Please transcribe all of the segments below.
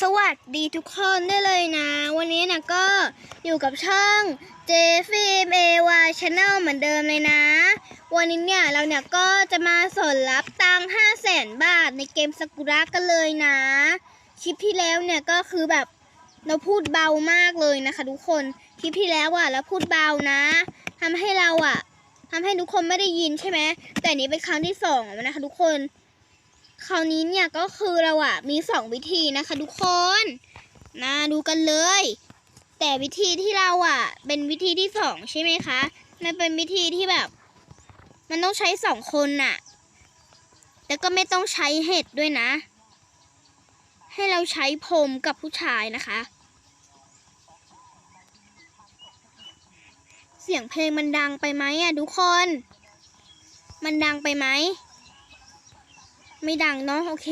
สวัสดีทุกคนได้เลยนะ วันนี้นะก็อยู่กับช่อง j f m a y Channel เหมือนเดิมเลยนะ วันนี้เนี่ยเราเนี่ยก็จะมาสนรับตังค์5แสนบาทในเกมสกุระกันเลยนะ คลิปที่แล้วเนี่ยก็คือแบบเราพูดเบามากเลยนะคะทุกคน คลิปที่แล้วอะเราพูดเบานะทำให้เราอะทำให้ทุกคนไม่ได้ยินใช่ไหมแต่นี้เป็นครั้งที่สองแล้วนะคะทุกคน คราวนี้เนี่ยก็คือเราอะมีสองวิธีนะคะ ทุกคนนะดูกันเลย แต่วิธีที่เราอะเป็นวิธีที่สองใช่ไหมคะมันเป็นวิธีที่แบบ มันต้องใช้สองคนน่ะ แต่ก็ไม่ต้องใช้เห็ดด้วยนะ ให้เราใช้พรมกับผู้ชายนะคะ เสียงเพลงมันดังไปไหมอะทุกคน มันดังไปไหม ไม่ดังเนาะโอเค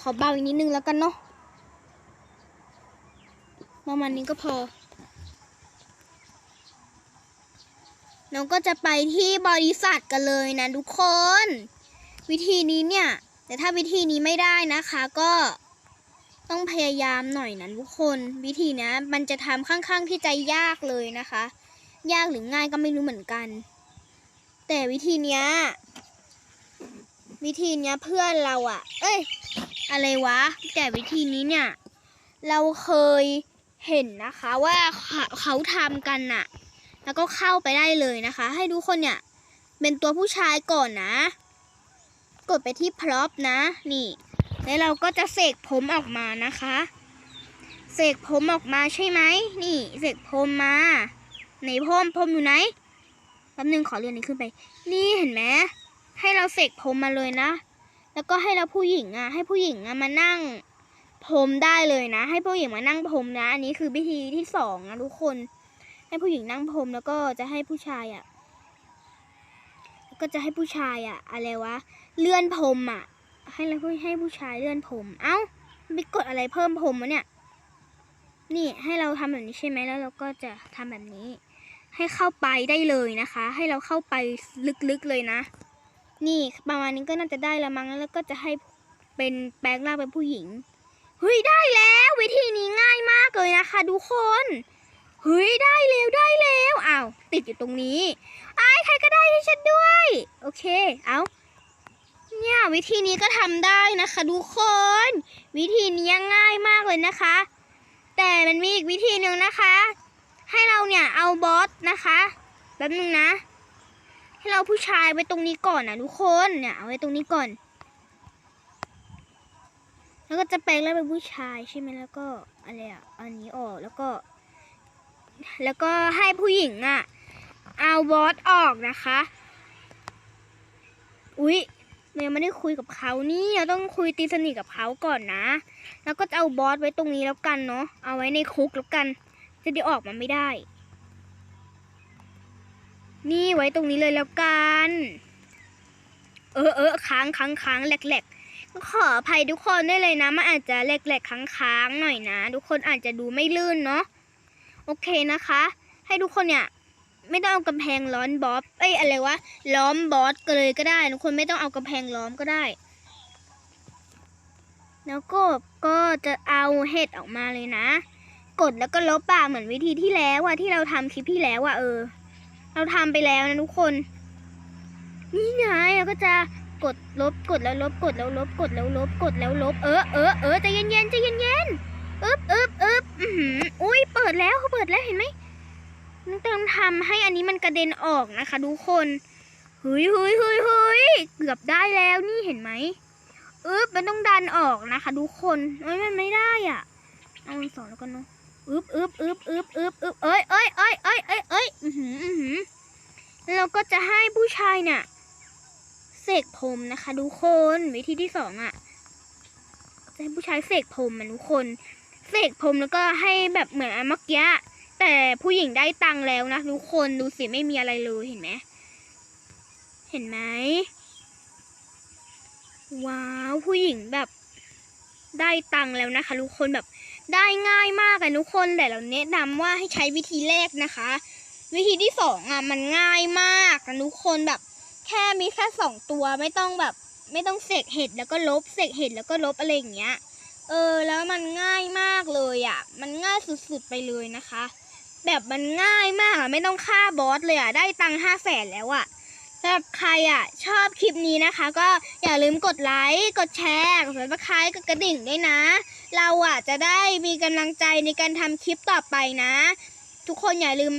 ขอเบาอีกนิดนึงแล้วกันเนาะประมาณนี้ก็พอเราก็จะไปที่บริษัทกันเลยนะทุกคน วิธีนี้เนี่ย แต่ถ้าวิธีนี้ไม่ได้นะคะก็ต้องพยายามหน่อยนะทุกคน วิธีนี้มันจะทำข้างๆที่ใจยากเลยนะคะ ยากหรือง่ายก็ไม่รู้เหมือนกัน แต่วิธีเนี้ย วิธีเนี้ยเพื่อนเราอะเอ้ย อะไรวะ แต่วิธีนี้เนี่ย เราเคยเห็นนะคะว่าเขาเขาทำกันน่ะ แล้วก็เข้าไปได้เลยนะคะ ให้ทุกคนเนี่ย เป็นตัวผู้ชายก่อนนะ กดไปที่พร็อพนะ นี่ แล้วเราก็จะเสกผมออกมานะคะ เสกผมออกมาใช่ไหม นี่ เสกผมมาไหนพรมพรมอยู่ไหนแป๊บนึงขอเลื่อนนี้ขึ้นไป นี่เห็นไหม ให้เราเสกผมมาเลยนะ แล้วก็ให้เราผู้หญิงอะ ให้ผู้หญิงอะมานั่งพรมได้เลยนะ ให้ผู้หญิงมานั่งพรมนะ อันนี้คือวิธีที่สองนะทุกคน ให้ผู้หญิงนั่งพรมแล้วก็จะให้ผู้ชายอะแล้วก็จะให้ผู้ชายอะ อะไรวะ เลื่อนพรมอะ ให้เราให้ผู้ชายเลื่อนพรมเอ้าไปกดอะไรเพิ่มพรมวะเนี่ย นี่ให้เราทำแบบนี้ใช่ไหมแล้วเราก็จะทำแบบนี้ ให้เข้าไปได้เลยนะคะ ให้เราเข้าไปลึกๆเลยนะ นี่ประมาณนี้ก็น่าจะได้ละมั้งแล้วก็จะให้เป็นแปลงร่างเป็นผู้หญิงเฮ้ยได้แล้ว วิธีนี้ง่ายมากเลยนะคะทุกคนเฮ้ยได้แล้วได้แล้วอ้าวติดอยู่ตรงนี้ไอ้ใครก็ได้ให้ฉันด้วย โอเค เอาเนี่ยวิธีนี้ก็ทำได้นะคะทุกคน วิธีนี้ง่ายมากเลยนะคะ แต่มันมีอีกวิธีหนึ่งนะคะ ให้เราเนี่ยเอาบอสนะคะแป๊บนึงนะ ให้เราผู้ชายไว้ตรงนี้ก่อนนะทุกคนเนี่ยเอาไว้ตรงนี้ก่อน แล้วก็จะแปลงร่างเป็นผู้ชายใช่ไหมแล้วก็อะไรอะอันนี้ออกแล้วก็ แล้วก็ให้ผู้หญิงอะ เอาบอสออกนะคะ อุ๊ยเรายังไม่ได้คุยกับเขานี่เราต้องคุยตีสนิทกับเขาก่อนนะ แล้วก็จะเอาบอสไว้ตรงนี้แล้วกันเนาะเอาไว้ในคุกแล้วกัน จะได้ออกมาไม่ได้ นี่ไว้ตรงนี้เลยแล้วกัน เออเออค้างค้างค้างแหลกแหลกขออภัยทุกคนได้เลยนะมันอาจจะแหลกแหลกค้างค้างหน่อยนะ ทุกคนอาจจะดูไม่ลื่นเนาะโอเคนะคะ ให้ทุกคนเนี่ย ไม่ต้องเอากำแพงล้อมบอสเอ้ยอะไรวะล้อมบอสก็เลยก็ได้ทุกคนไม่ต้องเอากำแพงล้อมก็ได้ แล้วก็ก็จะเอาเห็ดออกมาเลยนะ กดแล้วก็ลบป่าเหมือนวิธีที่แล้วอะที่เราทำคลิปที่แล้วอะเออ เราทำไปแล้วนะทุกคน นี่ไงเราก็จะกดลบกดแล้วลบกดแล้วลบกดแล้วลบกดแล้วลบ เออเออเออใจเย็นเย็นใจเย็นเย็นอึบอึบอึบอืมอุ้ยเปิดแล้วเขาเปิดแล้วเห็นไหมน้องเติมทำให้อันนี้มันกระเด็นออกนะคะทุกคนเฮ้ยเฮ้ยเฮ้ยเฮ้ยเกือบได้แล้วนี่เห็นไหมอึบมันต้องดันออกนะคะทุกคนเอ้ยมันไม่ได้อะ เอาอันสองแล้วกันเนาะ อึบอึบอึบอึบอึบอึบเอ้ยเอ้ยเอ้ยเอ้ยเอ้ยเอ้ยอือหืออือหือแล้วเราก็จะให้ผู้ชายเนี่ยเสกผมนะคะทุกคนวิธีที่สองอะ จะให้ผู้ชายเสกผมมันทุกคนเสกผมแล้วก็ให้แบบเหมือนอันเมื่อกี้แต่ผู้หญิงได้ตังค์แล้วนะทุกคนดูสิไม่มีอะไรเลยเห็นไหมเห็นไหมว้าวผู้หญิงแบบได้ตังค์แล้วนะคะทุกคนแบบ ได้ง่ายมากอะทุกคนแต่เราแนะนำว่าให้ใช้วิธีแรกนะคะ วิธีที่สองอะมันง่ายมากนะทุกคนแบบ แค่มีแค่สองตัวไม่ต้องแบบ ไม่ต้องเสกเห็ดแล้วก็ลบเสกเห็ดแล้วก็ลบอะไรอย่างเงี้ย เออ แล้วมันง่ายมากเลยอะมันง่ายสุดๆไปเลยนะคะ แบบมันง่ายมากอะไม่ต้องฆ่าบอสเลยอะได้ตังค์ห้าแสนแล้วอะสำหรับใครอะ ชอบคลิปนี้นะคะ ก็อย่าลืมกดไลค์ กดแชร์กดซับสไครต์กดกระดิ่งด้วยนะ เราอะจะได้มีกำลังใจในการทำคลิปต่อไปนะ ทุกคนอย่าลืม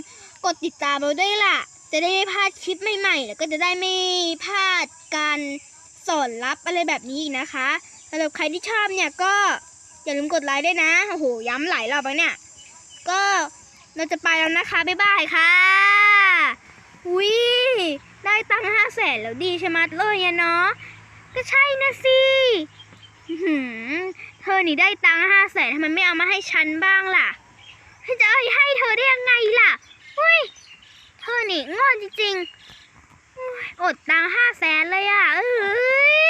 กดติดตามเราด้วยล่ะ จะได้ไม่พลาดคลิปใหม่ๆ แล้วก็จะได้ไม่พลาดการสอนรับอะไรแบบนี้อีกนะคะสำหรับใครที่ชอบเนี่ยก็อย่าลืมกดไลค์ด้วยนะโอ้โหย้ำหลายรอบแล้วเนี่ย ก็เราจะไปแล้วนะคะ บ๊ายบายค่ะอุ้ยได้ตังค์ห้าแสนแล้วดีใช่ไหมเลยเนาะก็ใช่นะสิ เธอนี่ได้ตังค์ห้าแสนทำไมไม่เอามาให้ฉันบ้างล่ะจะเอาให้เธอได้ยังไงล่ะอุ้ยเธอนี่โง่จริงๆอดตังค์ห้าแสนเลยอะเฮ้ย